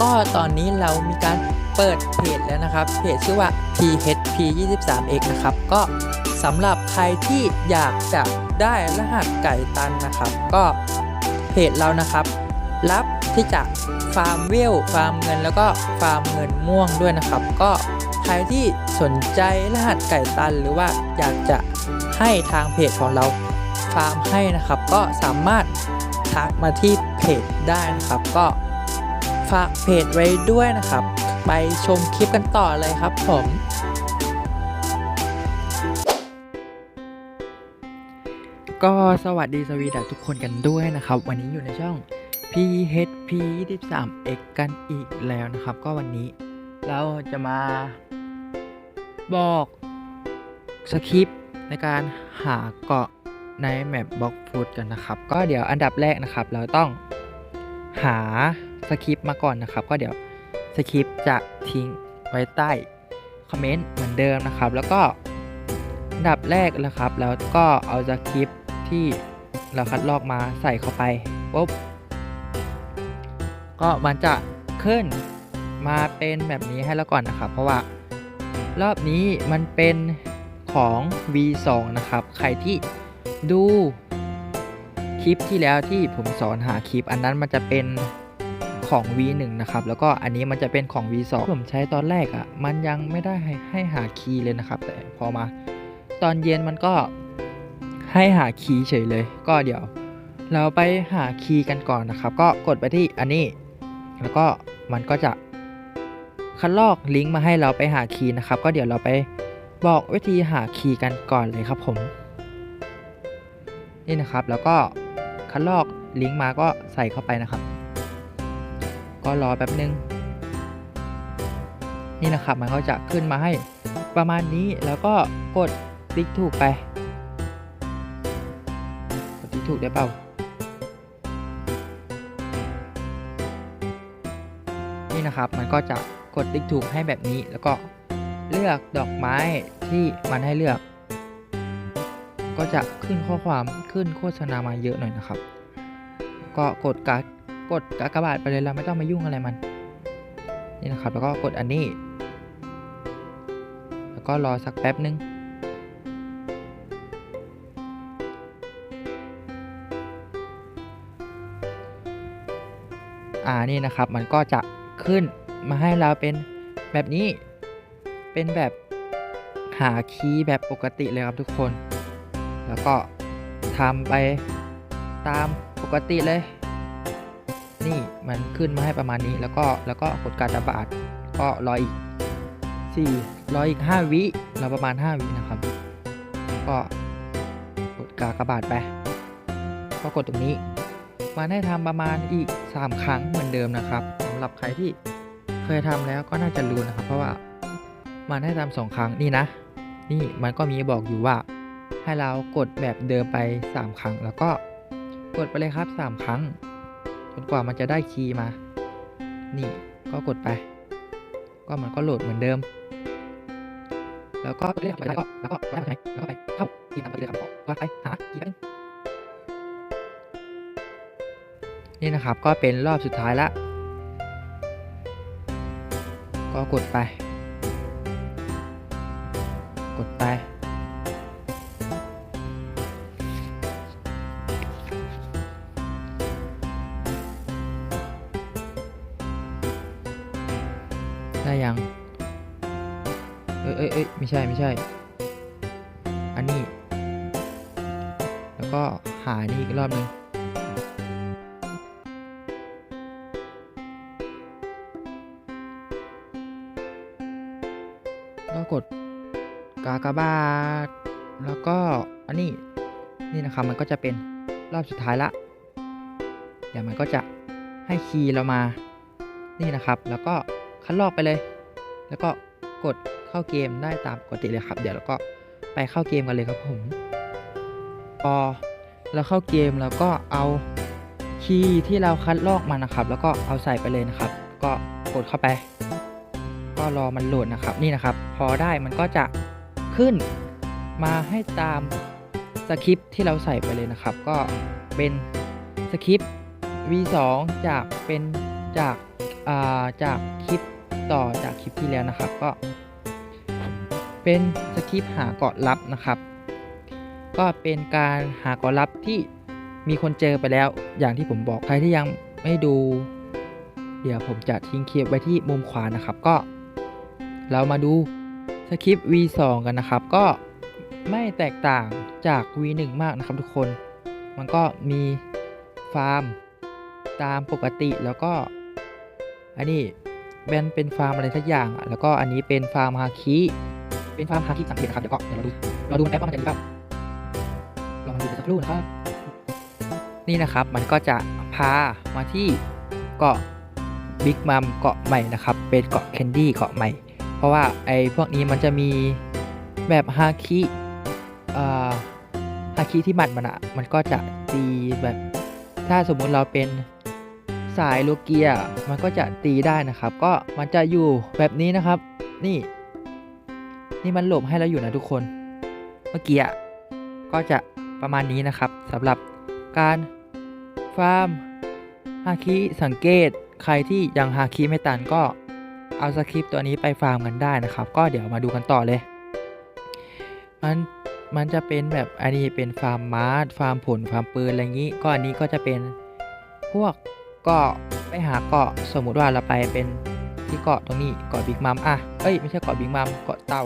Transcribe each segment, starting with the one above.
ก็ตอนนี้เรามีการเปิดเพจแล้วนะครับ เพจชื่อว่า php 2 3 x นะครับ ก็สำหรับใครที่อยากจะได้รหัสไก่ตันนะครับ ก็เพจเรานะครับ รับที่จะฟาร์มเวลฟาร์มเงินแล้วก็ฟาร์มเงินม่วงด้วยนะครับ ก็ใครที่สนใจรหัสไก่ตัน หรือว่าอยากจะให้ทางเพจของเรา ฟาร์มให้นะครับ ก็สามารถทักมาที่เพจได้นะครับ ก็ฝากเพจไว้ด้วยนะครับ ไปชมคลิปกันต่อเลยครับผมก็สวัสดีสวีดัทุกคนกันด้วยนะครับ วันนี้อยู่ในช่อง PHP 23 X กันอีกแล้วนะครับ ก็วันนี้เราจะมาบอกสคริปต์ในการหาเกาะ ในแมปบล็อกฟูดกันนะครับ ก็เดี๋ยวอันดับแรกนะครับ เราต้องหาสคริปต์มาก่อนนะครับ ก็เดี๋ยวสคริปต์จะทิ้งไว้ใต้คอมเมนต์เหมือนเดิมนะครับ แล้วก็อันดับแรกนะครับ แล้วก็เอาสคริปต์ที่เราคัดลอกมาใส่เข้าไปปุ๊บก็มันจะขึ้นมาเป็นแบบนี้ให้แล้วก่อนนะครับ เพราะว่ารอบนี้มันเป็นของ V2 นะครับ ใครที่ ดูคลิปที่แล้วที่ผมสอนหาคลิป อันนั้นมันจะเป็นของ V1 นะครับ แล้วก็อันนี้มันจะเป็นของ V2 ผมใช้ตอนแรกอะ่ะ มันยังไม่ได้ให้ให้หาคีย์เลยนะครับ แต่พอมาตอนเย็นมันก็ให้หาคีย์เฉยเลย ก็เดี๋ยว เราไปหาคีย์กันก่อนนะครับ ก็กดไปที่อันนี้ แล้วก็มันก็จะคัดลอกลิงก์มาให้เราไปหาคีย์นะครับ ก็เดี๋ยวเราไปบอกวิธีหาคีย์กันก่อนเลยครับผม นี่นะครับ แล้วก็คัดลอกลิงก์มาก็ใส่เข้าไปนะครับ ก็รอแป๊บนึง นี่นะครับมันก็จะขึ้นมาให้ประมาณนี้แล้วก็กดติ๊กถูกไปกดติ๊กถูกได้เปล่านี่นะครับมันก็จะกดติ๊กถูกให้แบบนี้แล้วก็เลือกดอกไม้ที่มันให้เลือก ก็จะขึ้นข้อความขึ้นโฆษณามาเยอะหน่อยนะครับ ก็กดกากดกากบาทไปเลยเราไม่ต้องมายุ่งอะไรมัน นี่นะครับ แล้วก็กดอันนี้ แล้วก็รอสักแป๊บนึงอ่านี่นะครับมันก็จะขึ้นมาให้เราเป็นแบบนี้เป็นแบบหาคีย์แบบปกติเลยครับทุกคน ก็ทำไปตามปกติเลย นี่มันขึ้นมาให้ประมาณนี้แล้วก็แล้วก็กดการระบาดก็รออีก4รออีก 5 วิเราประมาณ 5 วินะครับ ก็กดกากระบาดไปก็กดตรงนี้มันให้ทำประมาณอีก 3 ครั้งเหมือนเดิมนะครับสำหรับใครที่เคยทำแล้วก็น่าจะรู้นะครับ เพราะว่ามันให้ทำสองครั้งนี่นะ นี่มันก็มีบอกอยู่ว่า ให้เรากดแบบเดิมไป 3 ครั้ง แล้วก็กดไปเลยครับ 3 ครั้งจนกว่ามันจะได้คีย์มา นี่ก็กดไป ก็มันก็โหลดเหมือนเดิม แล้วก็เรียกไปแล้วก็แล้วก็ไปไหนแล้วก็ไปเข้าคีย์ตามไปเลยครับก็ไปหาคีย์นนี่นะครับก็เป็นรอบสุดท้ายละ ก็กดไป กดไป ได้ยัง เอ้ยเอ้ยเอ้ยไม่ใช่ไม่ใช่ อันนี้ แล้วก็หานี่อีกรอบหนึ่งก็กดกากบาทแล้วก็อันนี้นี่นะครับมันก็จะเป็นรอบสุดท้ายละเดี๋ยวมันก็จะให้คีย์เรามา นี่นะครับ แล้วก็ คัดลอกไปเลย แล้วก็กดเข้าเกมได้ตามปกติเลยครับ เดี๋ยวเราก็ไปเข้าเกมกันเลยครับผมพอเราเข้าเกมแล้วก็เอาคีย์ที่เราคัดลอกมานะครับ แล้วก็เอาใส่ไปเลยนะครับ ก็กดเข้าไป ก็รอมันโหลดนะครับนี่นะครับ พอได้มันก็จะขึ้นมาให้ตามสคริปที่เราใส่ไปเลยนะครับ ก็เป็นสคริป V2 จากเป็นจากอ่าจากคลิป ต่อจากคลิปที่แล้วนะครับก็ เป็นสคริปหาเกาะลับนะครับ ก็เป็นการหาเกาะลับที่มีคนเจอไปแล้วอย่างที่ผมบอกใครที่ยังไม่ดู เดี๋ยวผมจะทิ้งคลิปไว้ที่มุมขวานะครับก็ เรามาดูสคริป V2 กันนะครับ ก็ไม่แตกต่างจาก V1 มากนะครับทุกคน มันก็มีฟาร์ม ตามปกติแล้วก็ อันนี้ เป็นเป็นฟาร์มอะไรสักอย่างอะแล้วก็อันนี้เป็นฟาร์มฮาคิเป็นฟาร์มฮาคิสังเกตนะครับเดี๋ยวก็เดี๋ยวเราดูเราดูแอปว่ามันจะดีเปล่าลองดูสักครู่นะครับ นี่นะครับมันก็จะพามาที่เกาะบิ๊กมัมเกาะใหม่นะครับ เป็นเกาะแคนดี้เกาะใหม่ เพราะว่าไอ้พวกนี้มันจะมีแบบฮาคิฮาคิที่หมัดมันอะมันก็จะตีแบบ ถ้าสมมุติเราเป็น สายโลเกียมันก็จะตีได้นะครับ ก็มันจะอยู่แบบนี้นะครับ นี่ นี่มันหลบให้เราอยู่นะทุกคน เมื่อกี้ก็จะประมาณนี้นะครับสำหรับการฟาร์มฮาคิสังเกตใครที่ยังฮาคิไม่ตันก็เอาสคริปต์ตัวนี้ไปฟาร์มกันได้นะครับ ก็เดี๋ยวมาดูกันต่อเลย มันมันจะเป็นแบบอันนี้เป็นฟาร์มมาร์ทฟาร์มผลฟาร์มปืนอะไรอย่างนี้ ก็อันนี้ก็จะเป็นพวก กาะไปหาเกาะสมมุติว่าเราไปเป็นที่เกาะตรงนี้เกาะบิ๊กมัมอะเอ้ยไม่ใช่เกาะบิ๊กมัมเกาะเต่า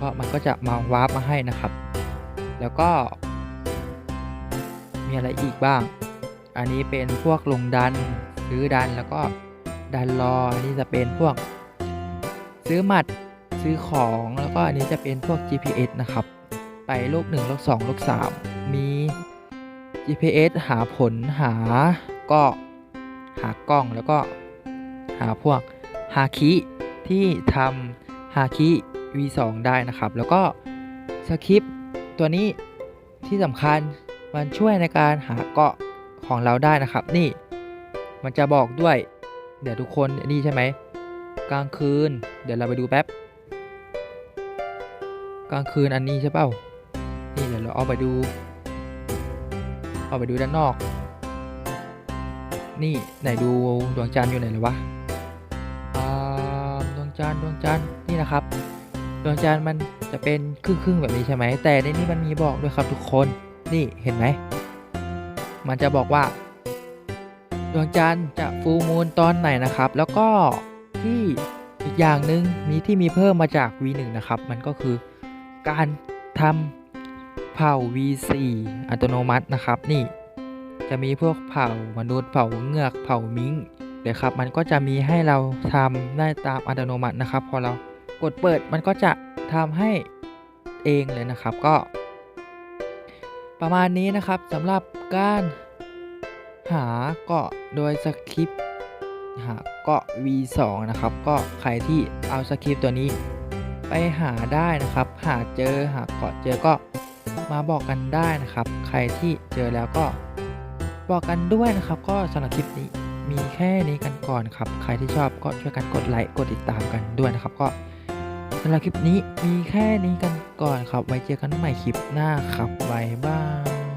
ก็มันก็จะมาวาร์ปมาให้นะครับ แล้วก็ มีอะไรอีกบ้าง อันนี้เป็นพวกลงดันซื้อดันแล้วก็ดันรออันนี้จะเป็นพวก ซื้อหมัดซื้อของแล้วก็อันนี้จะเป็นพวก GPS นะครับ ไปโลก1โลก2โลก3มี GPS หาผลหาก็ หากล้องแล้วก็หาพวกฮาคิที่ทำฮาคิ V2 ได้นะครับ แล้วก็สคริปตัวนี้ที่สำคัญมันช่วยในการหาเกาะของเราได้นะครับ นี่มันจะบอกด้วย เดี๋ยวทุกคนนี่ใช่ไหมกลางคืน เดี๋ยวเราไปดูแป๊บกลางคืนอันนี้ใช่เปล่านี่เดี๋ยวเราเอาไปดู เอาไปดูด้านนอก นี่ไหนดูดวงจันทร์อยู่ไหนเลยวะดวงจันทร์ดวงจันทร์นี่นะครับ ดวงจันทร์มันจะเป็นครึ่งๆแบบนี้ใช่ไหมแต่ในนี้มันมีบอกด้วยครับทุกคนนี่เห็นไหมมันจะบอกว่า ดวงจันทร์จะฟูมูลตอนไหนนะครับ แล้วก็ที่อีกอย่างหนึ่งมีที่มีเพิ่มมาจาก V1 นะครับ มันก็คือการทำเผ่า V4 อัตโนมัตินะครับนี่ จะมีพวกเผ่ามนุษย์เผ่าเงือกเผ่ามิงเดี๋ยครับ มันก็จะมีให้เราทำได้ตามอัตโนมัตินะครับ พอเรากดเปิดมันก็จะทำให้เองเลยนะครับก็ ประมาณนี้นะครับสำหรับการหาเกาะโดยสคริปต์หาเกาะ V2 นะครับ ก็ใครที่เอาสคริปต์ตัวนี้ ไปหาได้นะครับ หาเจอหาเกาะเจอก็มาบอกกันได้นะครับ ใครที่เจอแล้วก็ บอกกันด้วยนะครับ ก็สำหรับคลิปนี้มีแค่นี้กันก่อนครับ ใครที่ชอบก็ช่วยกันกดไลค์กดติดตามกันด้วยนะครับ ก็สำหรับคลิปนี้มีแค่นี้กันก่อนครับ ไว้เจอกันใหม่คลิปหน้าครับบายบาย